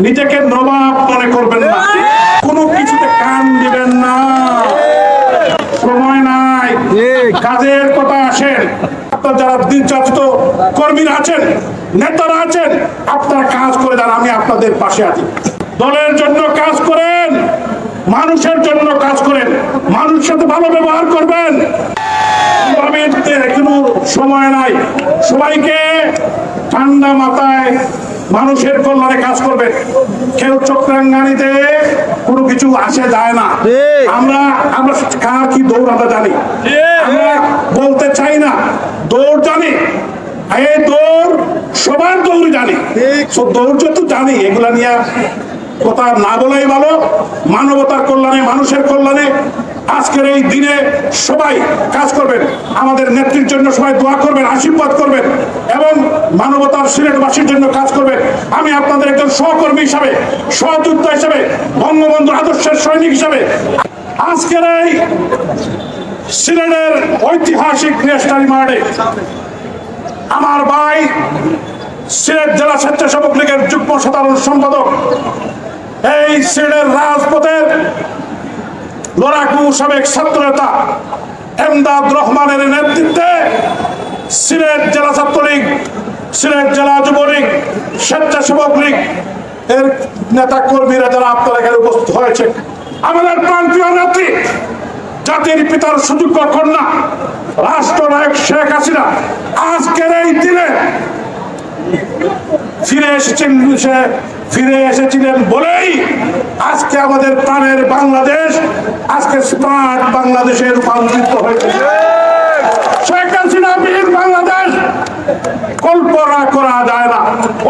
নিজেকে নবাব মনে করবেন না। কোনো কিছুতে কান দিবেন না। সময় নাই। কাজের কথা আসেন। আপনার যারা দিন চাচিত কর্মীরা আছেন নেতারা আছেন আপনারা কাজ করে যান আমি আপনাদের পাশে আছি। দলের জন্য কাজ করেন মানুষের জন্য কাজ করেন মানুষের সাথে ভালো ব্যবহার করবেন। কোনো সময় নাই। সবাইকে ঠান্ডা মাথায় মানুষের কল্যাণে কাজ করবেন কেউ চক্রাঙ্গানিতে কোনো কিছু আসে যায় না। আমরা আমরা কার কি দৌড় আমরা জানি। আমরা বলতে চাই না দৌড় জানি। এই দৌড় সবার দৌড় জানি। দৌড় তো জানি এগুলা নিয়ে কথা না বলাই ভালো। মানবতার কল্যাণে মানুষের কল্যাণে আজকের এই দিনে সবাই কাজ করবেন। আমাদের নেত্রীর জন্য সবাই দোয়া করবেন। আশীর্বাদ করবেন এবং মানবতার সিলেটবাসীর জন্য কাজ করবেন। আমি আপনাদের একজন সহকর্মী হিসাবে, সহযোদ্ধা হিসাবে, বঙ্গবন্ধু আদর্শের সৈনিক হিসাবে আজকের এই সিলেটের ঐতিহাসিক ন্যাশনাল মার্ডে আমার ভাই সিলেট জেলা স্বেচ্ছাসেবক লীগের যুগ্ম সাধারণ সম্পাদক, এই সিলেটের রাজপথের লড়াকু সাবেক ছাত্র নেতা এমদাদ রহমানের নেতৃত্বে সিলেট জেলা ছাত্রলীগ, সিলেট জেলা যুবলীগ, স্বেচ্ছাসেবক লীগ, এর নেতা কর্মীরা যারা আপনার এখানে উপস্থিত হয়েছে আমাদের প্রান্তীয় নেত্রী, জাতির পিতার সুযোগ্য কন্যা, রাষ্ট্রনায়ক শেখ হাসিনা, আজকের এই দিনে ফিরে এসেছেন সে, ফিরে এসেছিলেন বলেই আজকে আমাদের প্রাণের বাংলাদেশ, আজকে স্মার্ট বাংলাদেশে রূপান্তরিত হয়েছে। শেখ হাসিনা কল্পনা করা যায় না।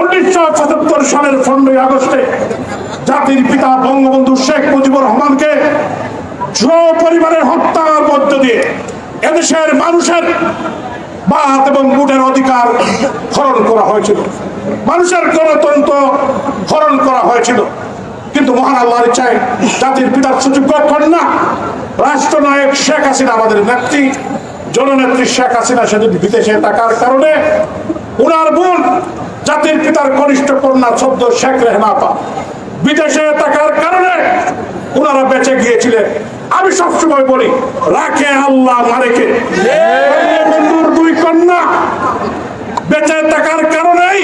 উনিশশো পঁচাত্তর সালের পনেরোই আগস্টে জাতির পিতা বঙ্গবন্ধু শেখ মুজিবুর রহমানকে পরিবারের হত্যার মধ্য দিয়ে এদেশের মানুষের বাদ এবং ভোটের অধিকার হরণ করা হয়েছিল। মানুষের গণতন্ত্র হরণ করা হয়েছিল। কিন্তু মহান আল্লাহর ইচ্ছায় জাতির পিতার সুযোগ্য কন্যা রাষ্ট্রনায়ক শেখ হাসিনা আমাদের নেত্রী, জননেত্রী শেখ হাসিনা সেদিন বিদেশে থাকার কারণে উনার বোন জাতির পিতার কনিষ্ঠ কন্যা সদ্য শেখ রেহনাপা বিদেশে থাকার কারণে ওনারা বেঁচে গিয়েছিলেন। আমি সবসময় বলি, রাখে আল্লাহ মারেকে বঙ্গবন্ধুর দুই কন্যা বেঁচে থাকার কারণেই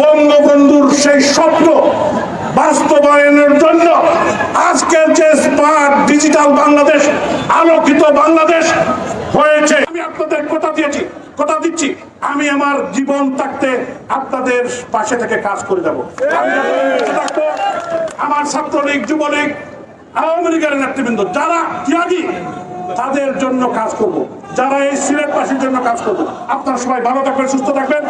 বঙ্গবন্ধুর সেই স্বপ্ন বাস্তবায়নের জন্য আজকের যে স্মার্ট ডিজিটাল বাংলাদেশ, আলোকিত বাংলাদেশ হয়েছে আমি আপনাদের কথা দিয়েছি কথা দিচ্ছি, আমি আমার জীবন থাকতে আপনাদের পাশে থেকে কাজ করে যাব। আমার ছাত্রলীগ, যুবলীগ, আওয়ামী লীগের নেতৃবৃন্দ, যারা ত্যাগী তাদের জন্য কাজ করব। যারা এই সিলেট সিলেটবাসীর জন্য কাজ করব। আপনারা সবাই ভালো থাকবেন, সুস্থ থাকবেন।